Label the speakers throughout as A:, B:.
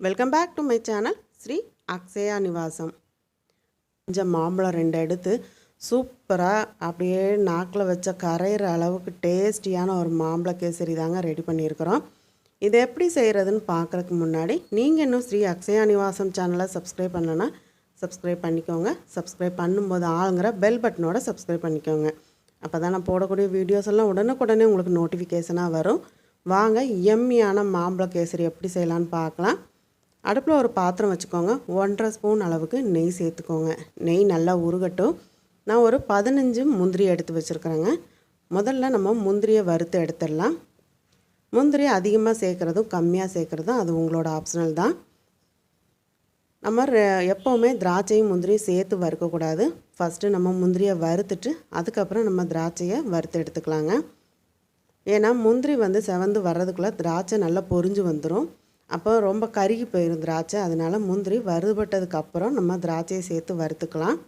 A: Welcome back to my channel Sri Akshaya Nivasam கொஞ்சம் மாம்பழம் ரெண்டு எடுத்து சூப்பராக அப்படியே நாக்கில் வச்ச கரையிற அளவுக்கு டேஸ்டியான ஒரு மாம்பழ கேசரி தாங்க ரெடி பண்ணியிருக்கிறோம். இதை எப்படி செய்கிறதுன்னு பார்க்குறதுக்கு முன்னாடி நீங்கள் இன்னும் ஸ்ரீ அக்ஷயா நிவாசம் சேனலை சப்ஸ்கிரைப் பண்ணலன்னா சப்ஸ்கிரைப் பண்ணிக்கோங்க. சப்ஸ்கிரைப் பண்ணும்போது ஆளுங்கிற பெல் பட்டனோட சப்ஸ்கிரைப் பண்ணிக்கோங்க. அப்போ தான் நான் போடக்கூடிய வீடியோஸ் எல்லாம் உடனுக்குடனே உங்களுக்கு நோட்டிஃபிகேஷனாக வரும். வாங்க எம்மியான மாம்பழ கேசரி எப்படி செய்யலான்னு பார்க்கலாம். அடுப்பில் ஒரு பாத்திரம் வச்சுக்கோங்க. ஒன்றரை ஸ்பூன் அளவுக்கு நெய் சேர்த்துக்கோங்க. நெய் நல்லா உருகட்டும். நான் ஒரு பதினஞ்சு முந்திரி எடுத்து வச்சுருக்குறேங்க. முதல்ல நம்ம முந்திரியை வறுத்து எடுத்துடலாம். முந்திரி அதிகமாக சேர்க்குறதும் கம்மியாக சேர்க்குறதும் அது உங்களோட ஆப்ஷனல் தான். நம்ம ரெ- எப்போவுமே திராட்சையும் முந்திரியும் சேர்த்து வறுக்கக்கூடாது ஃபஸ்ட்டு நம்ம முந்திரியை வறுத்துட்டு அதுக்கப்புறம் நம்ம திராட்சையை வறுத்து எடுத்துக்கலாங்க. ஏன்னா முந்திரி வந்து செவந்து வர்றதுக்குள்ளே திராட்சை நல்லா பொரிஞ்சு வந்துடும் அப்போ ரொம்ப கருகி போயிடும் திராட்சை. அதனால் முந்திரி வறுபட்டதுக்கப்புறம் நம்ம திராட்சையை சேர்த்து வறுத்துக்கலாம்.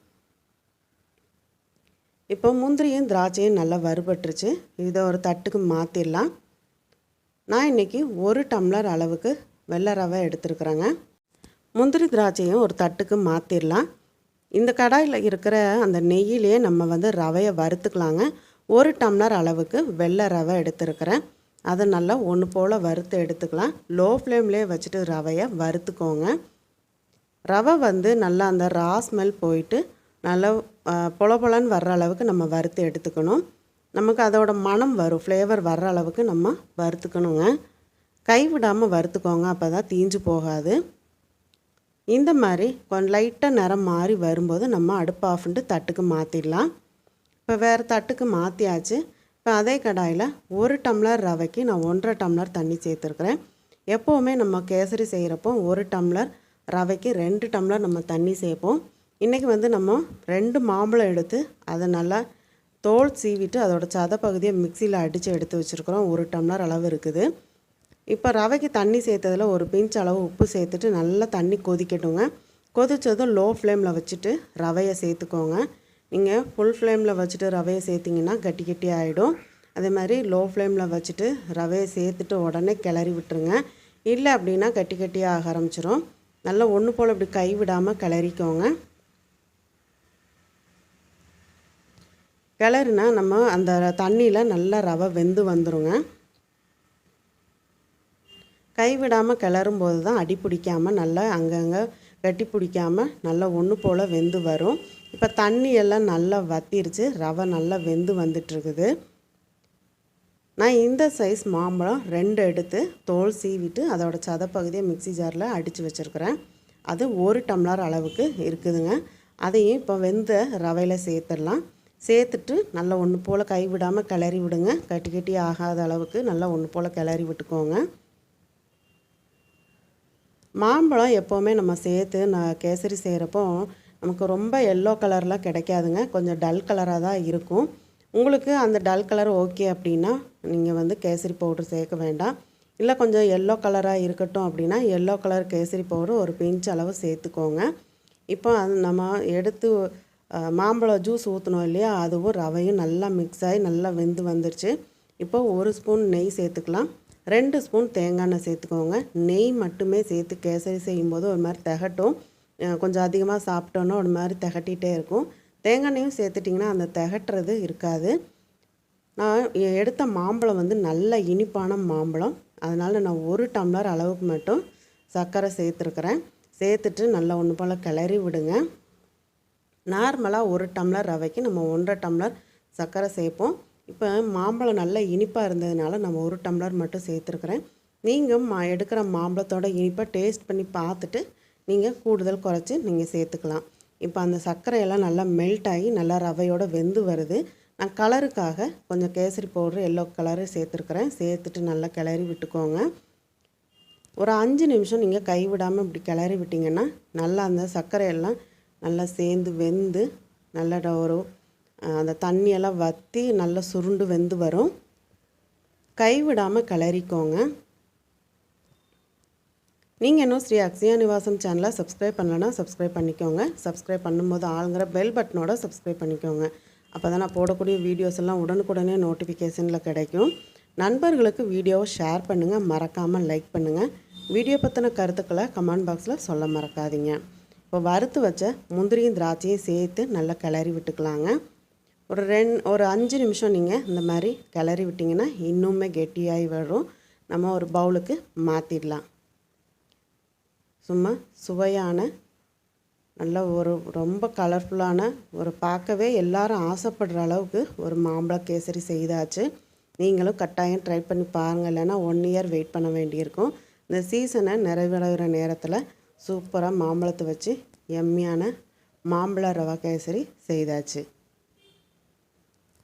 A: இப்போ முந்திரியும் திராட்சையும் நல்லா வறுபட்டுருச்சு. இதை ஒரு தட்டுக்கு மாற்றிடலாம் நான் இன்றைக்கி ஒரு டம்ளர் அளவுக்கு வெள்ளை ரவை எடுத்துருக்குறேங்க. முந்திரி திராட்சையும் ஒரு தட்டுக்கு மாற்றிடலாம் இந்த கடாயில் இருக்கிற அந்த நெய்யிலேயே நம்ம வந்து ரவையை வறுத்துக்கலாங்க. ஒரு டம்ளர் அளவுக்கு வெள்ளை ரவை எடுத்துருக்கிறேன். அதை நல்லா ஒன்று போல் வறுத்து எடுத்துக்கலாம். லோ ஃப்ளேம்லேயே வச்சுட்டு ரவையை வறுத்துக்கோங்க. ரவை வந்து நல்லா அந்த ரா ஸ்மெல் போயிட்டு நல்லா அஹ், பொல பொலன்னு வர்ற அளவுக்கு நம்ம வறுத்து எடுத்துக்கணும். நமக்கு அதோட மனம் வரும் ஃப்ளேவர் வர்ற அளவுக்கு நம்ம வறுத்துக்கணுங்க. கை விடாமல் வறுத்துக்கோங்க அப்போ தான் தீஞ்சு போகாது. இந்த மாதிரி கொஞ்சம் லைட்டாக நிறம் மாறி வரும்போது நம்ம அடுப்பு ஆஃப் தட்டுக்கு மாற்றிடலாம் இப்போ வேறு தட்டுக்கு மாற்றியாச்சு இப்போ அதே கடாயில் ஒரு டம்ளர் ரவைக்கு நான் ஒன்றரை டம்ளர் தண்ணி சேர்த்துருக்குறேன். எப்போவுமே நம்ம கேசரி செய்கிறப்போ ஒரு டம்ளர் ரவைக்கு ரெண்டு டம்ளர் நம்ம தண்ணி சேர்ப்போம். இன்றைக்கி வந்து நம்ம ரெண்டு மாம்பழம் எடுத்து அதை நல்லா தோல் சீவிட்டு அதோடய சத பகுதியை மிக்சியில் அடித்து எடுத்து வச்சுருக்குறோம். ஒரு டம்ளர் அளவு இருக்குது. இப்போ ரவைக்கு தண்ணி சேர்த்ததில் ஒரு பிஞ்ச் அளவு உப்பு சேர்த்துட்டு நல்லா தண்ணி கொதிக்கட்டுங்க. கொதிச்சதும் லோ ஃப்ளேமில் வச்சுட்டு ரவையை சேர்த்துக்கோங்க. நீங்கள் ஃபுல் ஃப்ளேமில் வச்சுட்டு ரவையை சேர்த்திங்கன்னா கட்டி கட்டி ஆகிடும் அதே மாதிரி லோ ஃப்ளேமில் வச்சுட்டு ரவையை சேர்த்துட்டு உடனே கிளறி விட்டுருங்க. இல்லை அப்படின்னா கட்டி கட்டியாக ஆக ஆரம்பிச்சிரும். நல்லா ஒன்று போல் இப்படி கை விடாமல் கிளறிக்கோங்க. கிளறுனா நம்ம அந்த தண்ணியில் நல்லா ரவை வெந்து வந்துருங்க. கைவிடாமல் கிளறும் போது தான் அடி பிடிக்காமல் நல்லா அங்கங்கே கட்டி பிடிக்காமல் நல்லா ஒன்று போல் வெந்து வரும். இப்போ தண்ணி எல்லாம் நல்லா வத்திருச்சு. ரவை நல்லா வெந்து வந்துட்டுருக்குது. நான் இந்த சைஸ் மாம்பழம் ரெண்டு எடுத்து தோல் சீவிட்டு அதோட சதப்பகுதியை மிக்ஸி ஜாரில் அடித்து வச்சுருக்கிறேன். அது ஒரு டம்ளர் அளவுக்கு இருக்குதுங்க. அதையும் இப்போ வெந்த ரவையில் சேர்த்துடலாம். சேர்த்துட்டு நல்லா ஒன்று போல் கைவிடாமல் கிளறி விடுங்க. கட்டி கட்டி ஆகாத அளவுக்கு நல்லா ஒன்று போல் கிளறி விட்டுக்கோங்க. மாம்பழம் எப்போவுமே நம்ம சேர்த்து நான் கேசரி செய்கிறப்போ நமக்கு ரொம்ப எல்லோ கலர்லாம் கிடைக்காதுங்க. கொஞ்சம் டல் கலராக தான் இருக்கும். உங்களுக்கு அந்த டல் கலர் ஓகே அப்படின்னா நீங்கள் வந்து கேசரி பவுடர் சேர்க்க வேண்டாம். இல்லை கொஞ்சம் எல்லோ கலராக இருக்கட்டும் அப்படின்னா எல்லோ கலர் கேசரி பவுடர் ஒரு பிஞ்ச் அளவு சேர்த்துக்கோங்க. இப்போ அது நம்ம எடுத்து மாம்பழம் ஜூஸ் ஊற்றினோம் இல்லையா அதுவும் ரவையும் நல்லா மிக்ஸ் ஆகி நல்லா வெந்து வந்துருச்சு. இப்போ ஒரு ஸ்பூன் நெய் சேர்த்துக்கலாம். ரெண்டு ஸ்பூன் தேங்காய் எண்ணெய் சேர்த்துக்கோங்க. நெய் மட்டுமே சேர்த்து கேசரி செய்யும்போது ஒரு மாதிரி திகட்டும். கொஞ்சம் அதிகமாக சாப்பிட்டோன்னா ஒரு மாதிரி திகட்டிகிட்டே இருக்கும். தேங்காய் எண்ணெயும் சேர்த்துட்டிங்கன்னா அந்த திகட்டுறது இருக்காது. நான் எடுத்த மாம்பழம் வந்து நல்ல இனிப்பான மாம்பழம். அதனால் நான் ஒரு டம்ளர் அளவுக்கு மட்டும் சர்க்கரை சேர்த்துருக்குறேன். சேர்த்துட்டு நல்லா ஒன்று போல் கிளறி விடுங்க. நார்மலாக ஒரு டம்ளர் ரவைக்கு நம்ம ஒன்றரை டம்ளர் சர்க்கரை சேர்ப்போம். இப்போ மாம்பழம் நல்லா இனிப்பாக இருந்ததுனால நம்ம ஒரு டம்ளர் மட்டும் சேர்த்துருக்குறேன். நீங்கள் மா எடுக்கிற மாம்பழத்தோட இனிப்பை டேஸ்ட் பண்ணி பார்த்துட்டு நீங்கள் கூடுதல் குறைச்சி நீங்கள் சேர்த்துக்கலாம். இப்போ அந்த சர்க்கரையெல்லாம் நல்லா மெல்ட் ஆகி நல்லா ரவையோடு வெந்து வருது. நான் கலருக்காக கொஞ்சம் கேசரி பவுட்ரு எல்லோ கலரு சேர்த்துருக்குறேன். சேர்த்துட்டு நல்லா கிளறி விட்டுக்கோங்க. ஒரு அஞ்சு நிமிஷம் நீங்கள் கைவிடாமல் இப்படி கிளறி விட்டிங்கன்னா நல்லா அந்த சர்க்கரையெல்லாம் நல்லா சேர்ந்து வெந்து நல்லா ஒரு அந்த தண்ணியெல்லாம் வற்றி நல்லா சுருண்டு வெந்து வரும். கைவிடாமல் கிளறிக்கோங்க. நீங்கள் இன்னும் ஸ்ரீ அக்ஷயா நிவாசம் சேனலை சப்ஸ்கிரைப் பண்ணலன்னா சப்ஸ்கிரைப் பண்ணிக்கோங்க. சப்ஸ்கிரைப் பண்ணும்போது ஆளுங்கிற பெல் பட்டனோட சப்ஸ்கிரைப் பண்ணிக்கோங்க. அப்போ தான் நான் போடக்கூடிய வீடியோஸ் எல்லாம் உடனுக்குடனே நோட்டிஃபிகேஷனில் கிடைக்கும். நண்பர்களுக்கு வீடியோவை ஷேர் பண்ணுங்கள் மறக்காமல் லைக் பண்ணுங்கள் வீடியோ பற்றின கருத்துக்களை கமெண்ட் பாக்ஸில் சொல்ல மறக்காதீங்க. இப்போ வறுத்து வச்ச முந்திரியும் திராட்சையும் சேர்த்து நல்லா கிளறி விட்டுக்கலாங்க. ஒரு ரெண் ஒரு அஞ்சு நிமிஷம் நீங்கள் இந்த மாதிரி கிளறி விட்டிங்கன்னா இன்னுமே கெட்டியாகி வரும். நம்ம ஒரு பவுலுக்கு மாற்றிடலாம் சும்மா சுவையான நல்ல ஒரு ரொம்ப கலர்ஃபுல்லான ஒரு பார்க்கவே எல்லாரும் ஆசைப்படுற அளவுக்கு ஒரு மாம்பழ கேசரி செய்தாச்சு. நீங்களும் கட்டாயம் ட்ரை பண்ணி பாருங்கள் இல்லைன்னா ஒன் இயர் வெயிட் பண்ண வேண்டியிருக்கும். இந்த சீசனை நிறைவடைகிற நேரத்தில் சூப்பராக மாம்பழத்தை வச்சு எம்மியான மாம்பழ ரவா கேசரி செய்தாச்சு.